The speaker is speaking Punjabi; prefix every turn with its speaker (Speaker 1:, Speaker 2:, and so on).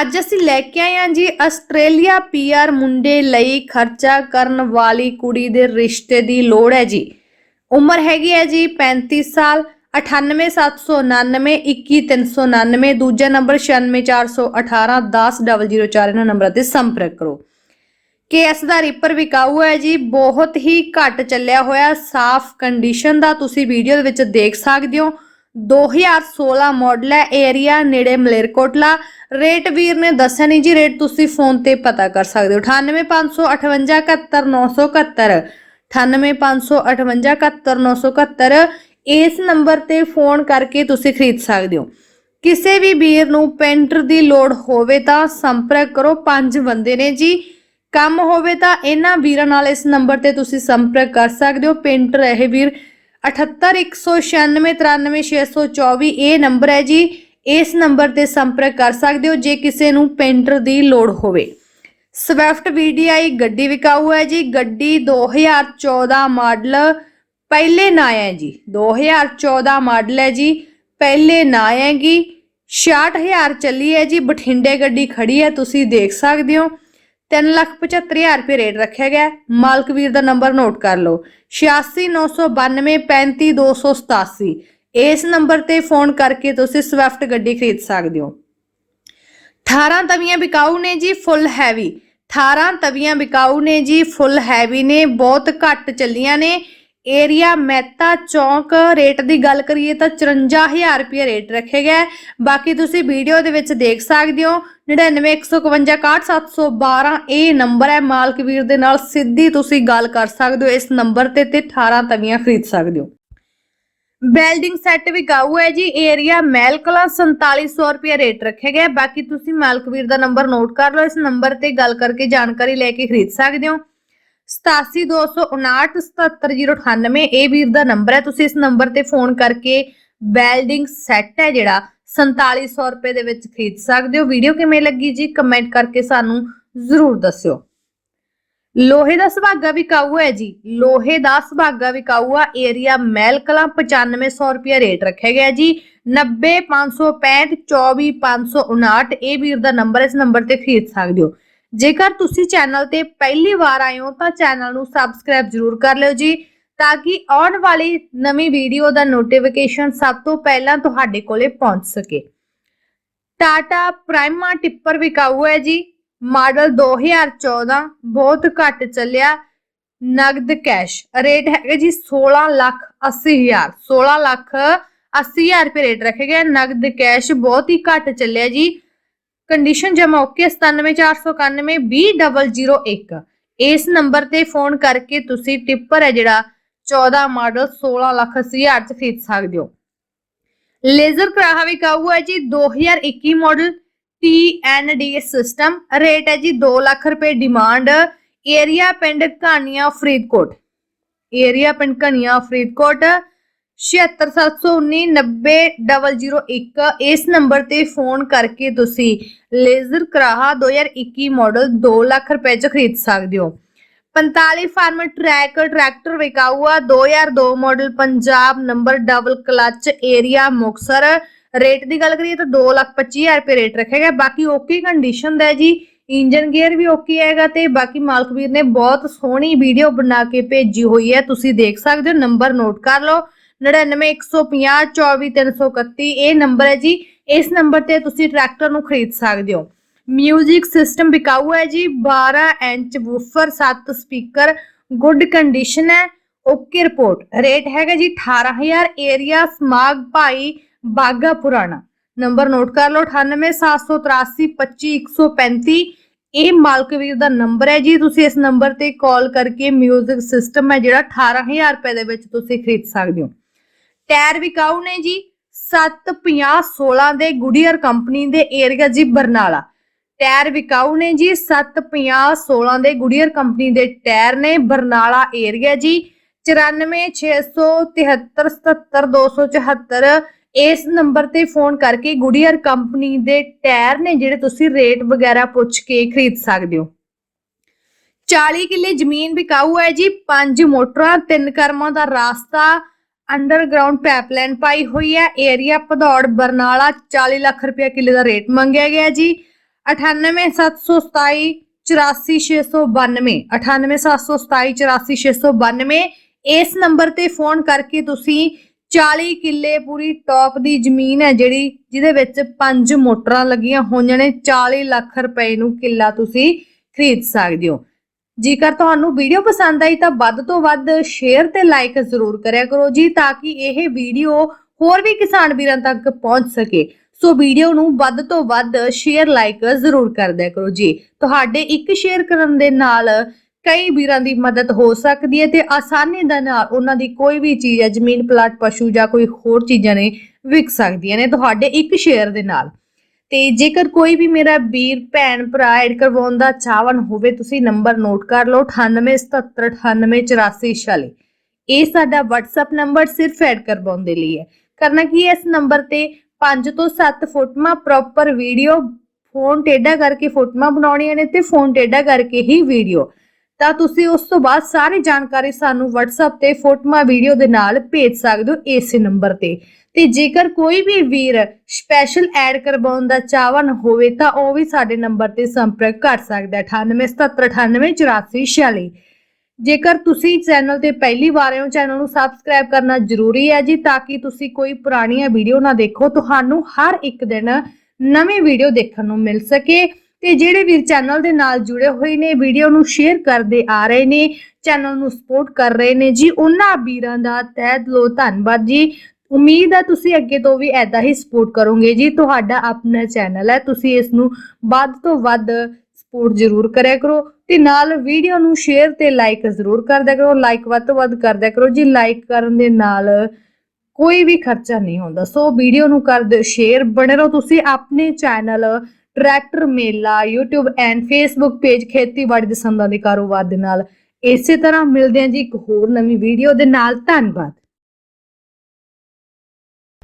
Speaker 1: ਅੱਜ ਅਸੀਂ ਲੈ ਕੇ ਆਏ ਹਾਂ ਜੀ ਆਸਟ੍ਰੇਲੀਆ ਪੀਆਰ ਮੁੰਡੇ ਲਈ ਖਰਚਾ ਕਰਨ ਵਾਲੀ ਕੁੜੀ ਦੇ ਰਿਸ਼ਤੇ ਦੀ ਲੋੜ ਹੈ ਜੀ। ਉਮਰ ਹੈਗੀ ਹੈ ਜੀ 35 ਸਾਲ 98799 21399 ਦੂਜਾ ਨੰਬਰ 96418 10004 ਇਹਨਾਂ ਨੰਬਰਾਂ ਤੇ ਸੰਪਰਕ ਕਰੋ। ਕੇਐਸ ਦਾ ਰੀਪਰ ਵਿਕਾਊ ਹੈ ਜੀ, ਬਹੁਤ ਹੀ ਘੱਟ ਚੱਲਿਆ ਹੋਇਆ, ਸਾਫ਼ ਕੰਡੀਸ਼ਨ ਦਾ ਤੁਸੀਂ ਵੀਡੀਓ ਦੇ ਵਿੱਚ ਦੇਖ ਸਕਦੇ ਹੋ। 2016 ਮਾਡਲ ਹੈ ਏਰੀਆ ਨੇੜੇ ਮਲੇਰਕੋਟਲਾ। ਰੇਟ ਵੀਰ ਨੇ ਦੱਸਿਆ ਨਹੀਂ ਜੀ ਰੇਟ ਤੁਸੀਂ ਫੋਨ ਤੇ ਪਤਾ ਕਰ ਸਕਦੇ ਹੋ। 9855571971 9855571971 ਇਸ ਨੰਬਰ ਤੇ ਫੋਨ ਕਰਕੇ ਤੁਸੀਂ ਖਰੀਦ ਸਕਦੇ ਹੋ। ਕਿਸੇ ਵੀ ਵੀਰ ਨੂੰ ਪੇਂਟਰ ਦੀ ਲੋੜ ਹੋਵੇ ਤਾਂ ਸੰਪਰਕ ਕਰੋ, ਪੰਜ ਬੰਦੇ ਨੇ ਜੀ। ਕੰਮ ਹੋਵੇ ਤਾਂ ਇਹਨਾਂ ਵੀਰਾਂ ਨਾਲ ਇਸ ਨੰਬਰ ਤੇ ਤੁਸੀਂ ਸੰਪਰਕ ਕਰ ਸਕਦੇ ਹੋ। ਪੇਂਟਰ ਇਹ ਵੀਰ 7819693624 ਇਹ ਨੰਬਰ ਹੈ ਜੀ। ਇਸ ਨੰਬਰ ਤੇ ਸੰਪਰਕ ਕਰ ਸਕਦੇ ਹੋ ਜੇ ਕਿਸੇ ਨੂੰ ਪੇਂਟਰ ਦੀ ਲੋੜ ਹੋਵੇ। ਸਵਿਫਟ VDI ਗੱਡੀ ਵਿਕਾਊ ਹੈ ਜੀ। ਗੱਡੀ 2014 ਮਾਡਲ ਪਹਿਲੇ ਨਾ ਹੈ ਜੀ। 2014 ਮਾਡਲ ਹੈ ਜੀ। ਪਹਿਲੇ ਨਾ ਹੈਗੀ 66000 ਚੱਲੀ ਹੈ ਜੀ। ਬਠਿੰਡੇ ਗੱਡੀ ਖੜੀ ਹੈ। ਤੁਸੀਂ ਦੇਖ ਸਕਦੇ ਹੋ। 375000 ਰੁਪਏ ਰੇਟ ਰੱਖਿਆ ਗਿਆ। ਹੈ। ਮਾਲਕ ਵੀਰ ਦਾ ਨੰਬਰ ਨੋਟ ਕਰ ਲਓ। 8699235287 ਇਸ ਨੰਬਰ ਤੇ ਫੋਨ ਕਰਕੇ ਤੁਸੀਂ ਸਵਿਫਟ ਗੱਡੀ ਖਰੀਦ ਸਕਦੇ ਹੋ। 18 ਤਵੀਆਂ ਵਿਕਾਊ ਨੇ ਜੀ, ਫੁੱਲ ਹੈਵੀ। 18 ਤਵੀਆਂ ਵਿਕਾਊ ਨੇ ਜੀ, ਫੁੱਲ ਹੈਵੀ ਨੇ, ਬਹੁਤ ਘੱਟ ਚੱਲੀਆਂ ਨੇ। ਏਰੀਆ ਮਹਿਤਾ ਚੌਂਕ, ਰੇਟ ਦੀ ਗੱਲ ਕਰੀਏ ਤਾਂ 54000 ਰੁਪਏ ਰੇਟ ਰੱਖਿਆ ਗਿਆ ਹੈ। ਬਾਕੀ ਤੁਸੀਂ ਵੀਡੀਓ ਦੇ ਵਿੱਚ ਦੇਖ ਸਕਦੇ ਹੋ 9915161712 ਇਹ ਨੰਬਰ ਹੈ। ਮਾਲਕ ਵੀਰ ਦੇ ਨਾਲ ਸਿੱਧੀ ਤੁਸੀਂ ਗੱਲ ਕਰ ਸਕਦੇ ਹੋ, ਇਸ ਨੰਬਰ ਤੇ ਤੇ 18 ਤਵੀਆਂ ਖਰੀਦ ਸਕਦੇ ਹੋ। ਬਿਲਡਿੰਗ ਸੈੱਟ ਵੀ ਗਾਊ ਹੈ ਜੀ, ਏਰੀਆ ਮਹਿਲਕਲਾ 4700 ਰੁਪਏ ਰੇਟ ਰੱਖਿਆ ਗਿਆ ਬਾਕੀ ਤੁਸੀਂ ਮਾਲਕ ਵੀਰ ਦਾ ਨੰਬਰ ਨੋਟ ਕਰ ਲਓ, ਇਸ ਨੰਬਰ ਤੇ ਗੱਲ ਕਰਕੇ ਜਾਣਕਾਰੀ ਲੈ ਕੇ ਖਰੀਦ ਸਕਦੇ ਹੋ। 8729977098 ਇਹ ਵੀਰ ਦਾ ਨੰਬਰ ਹੈ। ਤੁਸੀਂ ਇਸ ਨੰਬਰ ਤੇ ਫੋਨ ਕਰਕੇ ਵੈਲਡਿੰਗ ਸੈੱਟ ਹੈ ਜਿਹੜਾ 4700 ਰੁਪਏ ਦੇ ਵਿੱਚ ਖਰੀਦ ਸਕਦੇ ਹੋ। ਵੀਡੀਓ ਕਿਵੇਂ ਲੱਗੀ ਜੀ, ਕਮੈਂਟ ਕਰਕੇ ਸਾਨੂੰ ਜ਼ਰੂਰ ਦੱਸਿਓ। ਲੋਹੇ ਦਾ ਸੁਭਾਗਾ ਵਿਕਾਊ ਹੈ ਜੀ। ਲੋਹੇ ਦਾ ਸੁਭਾਗਾ ਵਿਕਾਊ ਆ। ਏਰੀਆ ਮਹਿਲ ਕਲਾਂ 9500 ਰੁਪਏ ਰੇਟ ਰੱਖਿਆ ਗਿਆ ਜੀ। 90565 24559 ਇਹ ਵੀਰ ਦਾ ਨੰਬਰ ਇਸ ਨੰਬਰ ਤੇ ਖਰੀਦ ਸਕਦੇ ਹੋ। ਜੇਕਰ ਤੁਸੀਂ ਚੈਨਲ ਤੇ ਪਹਿਲੀ ਵਾਰ ਆਏ ਹੋ ਤਾਂ ਚੈਨਲ ਨੂੰ ਸਬਸਕ੍ਰਾਈਬ ਜ਼ਰੂਰ ਕਰ ਲਿਓ ਜੀ, ਤਾਂ ਕਿ ਆਉਣ ਵਾਲੀ ਨਵੀਂ ਵੀਡੀਓ ਦਾ ਨੋਟੀਫਿਕੇਸ਼ਨ ਸਭ ਤੋਂ ਪਹਿਲਾਂ ਤੁਹਾਡੇ ਕੋਲੇ ਪਹੁੰਚ ਸਕੇ। ਟਾਟਾ ਪ੍ਰਾਈਮਾ ਟਿੱਪਰ ਵਿਕਾਊ ਹੈ ਜੀ ਮਾਡਲ 2014 ਬਹੁਤ ਘੱਟ ਚੱਲਿਆ, ਨਗਦ ਕੈਸ਼ ਰੇਟ ਹੈਗਾ ਜੀ 16 ਲੱਖ 80 ਹਜ਼ਾਰ 16 ਲੱਖ 80 ਹਜ਼ਾਰ ਰੁਪਏ ਰੇਟ ਰੱਖੇ ਗਏ, ਨਗਦ ਕੈਸ਼ ਬਹੁਤ ਹੀ ਘੱਟ ਚੱਲਿਆ ਜੀ ਕੰਡੀਸ਼ਨ ਜਮਾ ਓਕੇ 97491 20001 ਇਸ ਨੰਬਰ ਤੇ ਫੋਨ ਕਰਕੇ ਤੁਸੀਂ ਟਿੱਪਰ ਹੈ ਜਿਹੜਾ 14 ਮਾਡਲ 16 ਲੱਖ 80 ਹਜ਼ਾਰ ਚ ਖਰੀਦ ਸਕਦੇ ਹੋ। ਲੇਜ਼ਰ ਕਰਾਹਾ ਵਿਕਾਊ ਹੈ ਜੀ 2021 ਮਾਡਲ TND ਸਿਸਟਮ ਰੇਟ ਹੈ ਜੀ 2 ਲੱਖ ਰੁਪਏ ਡਿਮਾਂਡ ਏਰੀਆ ਪਿੰਡ ਘਾਨੀਆਂ ਫਰੀਦਕੋਟ। ਏਰੀਆ ਪਿੰਡ ਘਾਨੀਆਂ ਫਰੀਦਕੋਟ। 7671990001 ਇਸ ਨੰਬਰ ਤੇ ਫੋਨ ਕਰਕੇ ਤੁਸੀਂ ਲੇਜ਼ਰ ਕਰਾਹਾ 2021 ਮਾਡਲ 2 ਲੱਖ ਰੁਪਏ ਚ ਖਰੀਦ ਸਕਦੇ ਹੋ। 45 ਫਾਰਮ ਟਰੈਕ ਟਰੈਕਟਰ ਵਿਕਾਊ ਆ 2002 model Punjab number double clutch area Muktsar rate ਦੀ ਗੱਲ ਕਰੀਏ ਤਾਂ 2 ਲੱਖ 25000 ਰੁਪਏ ਰੇਟ ਰੱਖਿਆ ਗਿਆ। ਬਾਕੀ ਓਕੇ ਕੰਡੀਸ਼ਨ ਦਾ ਹੈ ਜੀ। ਇੰਜਨ ਗੇਅਰ ਵੀ ਓਕੇ ਹੈਗਾ ਤੇ ਬਾਕੀ ਮਾਲਕ ਵੀਰ ਨੇ ਬਹੁਤ ਸੋਹਣੀ ਵੀਡੀਓ ਬਣਾ ਕੇ ਭੇਜੀ ਹੋਈ ਹੈ। ਤੁਸੀਂ ਦੇਖ ਸਕਦੇ ਹੋ ਨੰਬਰ ਨੋਟ ਕਰ ਲਓ। 9915024331 ਇਹ ਨੰਬਰ ਹੈ ਜੀ। ਇਸ ਨੰਬਰ ਤੇ ਤੁਸੀਂ ਟਰੈਕਟਰ ਨੂੰ ਖਰੀਦ ਸਕਦੇ ਹੋ। ਮਿਊਜ਼ਿਕ ਸਿਸਟਮ ਬਿਕਾਊ ਹੈ ਜੀ। 12 inch woofer 7 speaker good condition ਹੈ। ਓਕੇ ਰਿਪੋਰਟ ਰੇਟ ਹੈਗਾ ਜੀ 18000 ਏਰੀਆ ਸਮਾਗ ਭਾਈ ਬਾਗਾ ਪੁਰਾਣਾ। ਨੰਬਰ ਨੋਟ ਕਰ ਲਓ। 9878325135 ਇਹ ਮਾਲਕਵੀਰ ਦਾ ਨੰਬਰ ਹੈ ਜੀ। ਤੁਸੀਂ ਇਸ ਨੰਬਰ ਤੇ ਕਾਲ ਕਰਕੇ ਮਿਊਜ਼ਿਕ ਸਿਸਟਮ ਹੈ ਜਿਹੜਾ 18000 ਰੁਪਏ ਦੇ ਵਿੱਚ ਤੁਸੀਂ ਖਰੀਦ ਸਕਦੇ ਹੋ। ਟਾਇਰ ਵਿਕਾਊ ਨੇ ਜੀ? 750 16 ਦੇ ਗੁਡੀਅਰ ਕੰਪਨੀ ਦੇ ਏਰੀਆ ਜੀ ਬਰਨਾਲਾ। ਟਾਇਰ ਵਿਕਾਊ ਨੇ ਜੀ? 750 16 ਦੇ ਗੁਡੀਅਰ ਕੰਪਨੀ ਦੇ ਟਾਇਰ ਨੇ ਬਰਨਾਲਾ ਏਰੀਆ ਜੀ। 9467377274 ਇਸ ਨੰਬਰ ਤੇ ਫੋਨ ਕਰਕੇ ਗੁਡੀਅਰ ਕੰਪਨੀ ਦੇ ਟਾਇਰ ਨੇ ਜਿਹੜੇ ਤੁਸੀਂ ਰੇਟ ਵਗੈਰਾ ਪੁੱਛ ਕੇ ਖਰੀਦ ਸਕਦੇ ਹੋ। 40 ਕਿੱਲੇ ਜ਼ਮੀਨ ਵਿਕਾਊ ਹੈ ਜੀ? ਪੰਜ ਮੋਟਰਾਂ, ਤਿੰਨ ਕਰਮਾਂ ਦਾ ਰਾਸਤਾ ਅੰਡਰਗਰਾਉਂਡ ਪਾਈਪਲਾਈਨ ਪਾਈ ਹੋਈ ਹੈ। ਏਰੀਆ ਭਦੌੜ, ਬਰਨਾਲਾ 40 ਲੱਖ ਰੁਪਏ ਕਿੱਲੇ ਦਾ ਰੇਟ ਮੰਗਿਆ ਗਿਆ ਜੀ। 98727 84692 98727 84692 ਇਸ ਨੰਬਰ ਤੇ ਫੋਨ ਕਰਕੇ ਤੁਸੀਂ 40 ਕਿੱਲੇ ਪੂਰੀ ਟੌਪ ਦੀ ਜ਼ਮੀਨ ਹੈ ਜਿਹੜੀ ਜਿਹਦੇ ਵਿੱਚ ਪੰਜ ਮੋਟਰਾਂ ਲੱਗੀਆਂ ਹੋਈਆਂ ਨੇ 40 ਲੱਖ ਰੁਪਏ ਨੂੰ ਕਿੱਲਾ ਤੁਸੀਂ ਖਰੀਦ ਸਕਦੇ ਹੋ। ਜੇਕਰ ਤੁਹਾਨੂੰ ਵੀਡੀਓ ਪਸੰਦ ਆਈ ਤਾਂ ਵੱਧ ਤੋਂ ਵੱਧ ਸ਼ੇਅਰ ਤੇ ਲਾਈਕ ਜ਼ਰੂਰ ਕਰਿਆ ਕਰੋ ਜੀ, ਤਾਂ ਕਿ ਇਹ ਵੀਡੀਓ ਹੋਰ ਵੀ ਕਿਸਾਨ ਵੀਰਾਂ ਤੱਕ ਪਹੁੰਚ ਸਕੇ। ਸੋ ਵੀਡੀਓ ਨੂੰ ਵੱਧ ਤੋਂ ਵੱਧ ਸ਼ੇਅਰ ਲਾਈਕ ਜ਼ਰੂਰ ਕਰ ਦਿਆ ਕਰੋ ਜੀ। ਤੁਹਾਡੇ ਇੱਕ ਸ਼ੇਅਰ ਕਰਨ ਦੇ ਨਾਲ ਕਈ ਵੀਰਾਂ ਦੀ ਮਦਦ ਹੋ ਸਕਦੀ ਹੈ ਤੇ ਆਸਾਨੀ ਦੇ ਨਾਲ ਉਹਨਾਂ ਦੀ ਕੋਈ ਵੀ ਚੀਜ਼ ਹੈ, ਜ਼ਮੀਨ, ਪਲਾਟ, ਪਸ਼ੂ ਜਾਂ ਕੋਈ ਹੋਰ ਚੀਜ਼ਾਂ ਨੇ ਵਿਕ ਸਕਦੀਆਂ ਨੇ ਤੁਹਾਡੇ ਇੱਕ ਸ਼ੇਅਰ ਦੇ ਨਾਲ। ਤੇ ਜੇਕਰ ਕੋਈ ਵੀ ਮੇਰਾ ਵੀਰ, ਭੈਣ, ਭਰਾ ਐਡ ਕਰਵਾਉਣ ਦਾ ਚਾਹਵਨ ਹੋਵੇ, ਤੁਸੀਂ ਨੰਬਰ ਨੋਟ ਕਰ ਲਓ 9877988446 ਇਹ ਸਾਡਾ WhatsApp ਨੰਬਰ ਸਿਰਫ ਐਡ ਕਰਵਾਉਣ ਦੇ ਲਈ ਹੈ। ਕਰਨਾ ਕੀ ਹੈ? ਇਸ ਨੰਬਰ ਤੇ 5 ਤੋਂ 7 ਫੋਟੋਆਂ ਪ੍ਰੋਪਰ ਵੀਡੀਓ ਫੋਨ ਟੇਢਾ ਕਰਕੇ ਫੋਟੋਆਂ ਬਣਾਉਣੀਆਂ ਨੇ ਤੇ ਫੋਨ ਟੇਢਾ ਕਰਕੇ ਹੀ ਵੀਡੀਓ ਤਾਂ ਤੁਸੀਂ ਉਸ ਤੋਂ ਬਾਅਦ ਸਾਰੀ ਜਾਣਕਾਰੀ ਸਾਨੂੰ WhatsApp ਤੇ ਫੋਟੋਆਂ ਵੀਡੀਓ ਦੇ ਨਾਲ ਭੇਜ ਸਕਦੇ ਹੋ ਇਸੇ ਨੰਬਰ ਤੇ। ਤੇ ਜੇਕਰ ਕੋਈ ਵੀ ਵੀਰ ਸਪੈਸ਼ਲ ਐਡ ਕਰਵਾਉਣ ਦਾ ਚਾਹਵਨ ਹੋਵੇ, ਤਾਂ ਉਹ ਵੀ ਸਾਡੇ ਨੰਬਰ ਤੇ ਸੰਪਰਕ ਕਰ ਸਕਦਾ ਹੈ 9877988446 ਜੇਕਰ ਤੁਸੀਂ ਚੈਨਲ ਤੇ ਪਹਿਲੀ ਵਾਰ ਹੋ ਚੈਨਲ ਨੂੰ ਸਬਸਕ੍ਰਾਈਬ ਕਰਨਾ ਜ਼ਰੂਰੀ ਹੈ ਜੀ, ਤਾਂ ਕਿ ਤੁਸੀਂ ਕੋਈ ਪੁਰਾਣੀਆਂ ਵੀਡੀਓ ਨਾ ਦੇਖੋ, ਤੁਹਾਨੂੰ ਹਰ ਇੱਕ ਦਿਨ ਨਵੀਂ ਵੀਡੀਓ ਦੇਖਣ ਨੂੰ ਮਿਲ ਸਕੇ। ਤੇ ਜਿਹੜੇ ਵੀਰ ਚੈਨਲ ਦੇ ਨਾਲ ਜੁੜੇ ਹੋਏ ਨੇ ਵੀਡੀਓ ਨੂੰ ਸ਼ੇਅਰ ਕਰਦੇ ਆ ਰਹੇ ਨੇ ਚੈਨਲ ਨੂੰ ਸਪੋਰਟ ਕਰ ਰਹੇ ਨੇ ਜੀ, ਉਹਨਾਂ ਵੀਰਾਂ ਦਾ ਤਹਿ ਦਿਲੋਂ ਧੰਨਵਾਦ ਜੀ। ਉਮੀਦ ਹੈ ਤੁਸੀਂ ਅੱਗੇ ਤੋਂ ਵੀ ਐਦਾਂ ਹੀ ਸਪੋਰਟ ਕਰੋਗੇ ਜੀ, ਤੁਹਾਡਾ ਆਪਣਾ ਚੈਨਲ ਹੈ, ਤੁਸੀਂ ਇਸ ਨੂੰ ਵੱਧ ਤੋਂ ਵੱਧ ਸਪੋਰਟ ਜ਼ਰੂਰ ਕਰਿਆ ਕਰੋ ਤੇ ਨਾਲ ਵੀਡੀਓ ਨੂੰ ਸ਼ੇਅਰ ਤੇ ਲਾਈਕ ਜ਼ਰੂਰ ਕਰਦਿਆ ਕਰੋ ਲਾਈਕ ਵੱਧ ਤੋਂ ਵੱਧ ਕਰਦਿਆ ਕਰੋ ਜੀ ਲਾਈਕ ਕਰਨ ਦੇ ਨਾਲ ਕੋਈ ਵੀ ਖਰਚਾ ਨਹੀਂ ਹੁੰਦਾ। ਸੋ ਵੀਡੀਓ ਨੂੰ ਕਰ ਦਿਓ ਸ਼ੇਅਰ ਬਣੇ ਰਹੋ ਤੁਸੀਂ ਆਪਣੇ channel tractor Mela, YouTube and Facebook page ਖੇਤੀਬਾੜੀ ਦੇ ਸੰਦਾਂ ਦੇ ਕਾਰੋਬਾਰ ਦੇ ਨਾਲ। ਇਸੇ ਤਰ੍ਹਾਂ ਮਿਲਦੇ ਹਾਂ ਜੀ ਇੱਕ ਹੋਰ ਨਵੀਂ ਵੀਡੀਓ ਦੇ ਨਾਲ, ਧੰਨਵਾਦ।